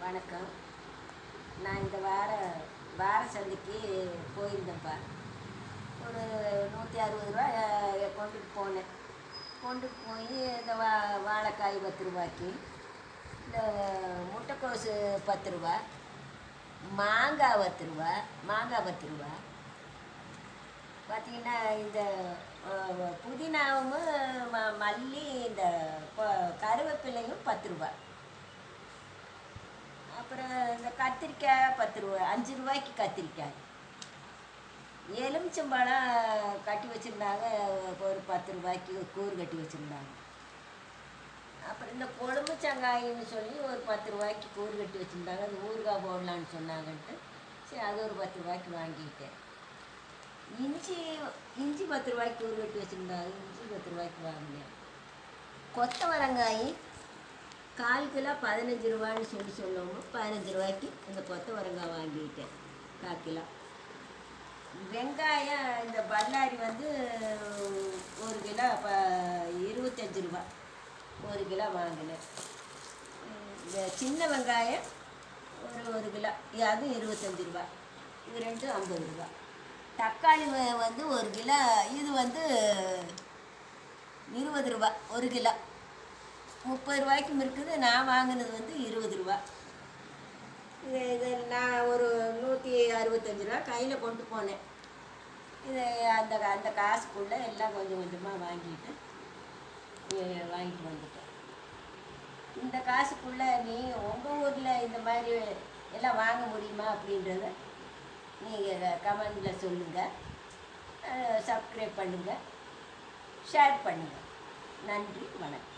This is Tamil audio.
வணக்கம். நான் இந்த வார வார சந்தைக்கு போயிருந்தேன்ப்பா. ஒரு நூற்றி அறுபது ரூபா கொண்டுட்டு போனேன். கொண்டுட்டு போய் இந்த வா வாழைக்காய் பத்து ரூபாய்க்கு இந்த முட்டைக்கோசு பத்து ரூபா மாங்காய் பத்து ரூபா மாங்காய் பத்து ரூபா பார்த்தீங்கன்னா இந்த புதினாவும் ம மல்லி இந்த கொ- கருவேப்பிலையும் பத்து ரூபா அப்புறம் இந்த கத்திரிக்காய் பத்து ரூபா அஞ்சு ரூபாய்க்கு கத்திரிக்காய். எலுமிச்சம்பழம் கட்டி வச்சுருந்தாங்க ஒரு பத்து ரூபாய்க்கு கூறு கட்டி வச்சுருந்தாங்க. அப்புறம் இந்த கொழும்புச்சங்காயின்னு சொல்லி ஒரு பத்து ரூபாய்க்கு கூறு கட்டி வச்சுருந்தாங்க அது ஊறுகாய் போடலான்னு சொன்னாங்கன்ட்டு. சரி அது ஒரு பத்து ரூபாய்க்கு வாங்கிக்கிட்டேன் இஞ்சி இஞ்சி பத்து ரூபாய்க்கு கூறு கட்டி வச்சுருந்தாங்க இஞ்சி பத்து ரூபாய்க்கு வாங்கினேன். கொத்தவரங்காய் கால் கிலோ பதினஞ்சு ரூபான்னு சொல்லி சொல்லவும் பதினஞ்சு ரூபாய்க்கு இந்த கொத்தவரங்காய் வாங்கிக்கிட்டேன் கால் கிலோ. வெங்காயம் இந்த பல்லாரி வந்து ஒரு கிலோ ப இருபத்தஞ்சி ரூபா. ஒரு கிலோ வாங்கினேன். இந்த சின்ன வெங்காயம் ஒரு ஒரு கிலோ. அதுவும் இருபத்தஞ்சி ரூபா. இது ரெண்டும் ஐம்பது ரூபா. தக்காளி வந்து ஒரு கிலோ இது வந்து இருபது ரூபா. ஒரு கிலோ. முப்பது ரூபாய்க்கும் இருக்குது. நான் வாங்கினது வந்து இருபது ரூபா. இது இது நான் ஒரு நூற்றி அறுபத்தஞ்சு ரூபா கையில் கொண்டு போனேன். இது அந்த அந்த காசுக்குள்ளே எல்லாம் கொஞ்சம் கொஞ்சமாக வாங்கிட்டு வாங்கிட்டு வந்துட்டேன். இந்த காசுக்குள்ளே நீ உங்கள் ஊரில் இந்த மாதிரி எல்லாம் வாங்க முடியுமா அப்படின்றத நீங்கள் கமெண்டில் சொல்லுங்கள் சப்ஸ்கிரைப் பண்ணுங்கள் ஷேர் பண்ணுங்கள் நன்றி வணக்கம்.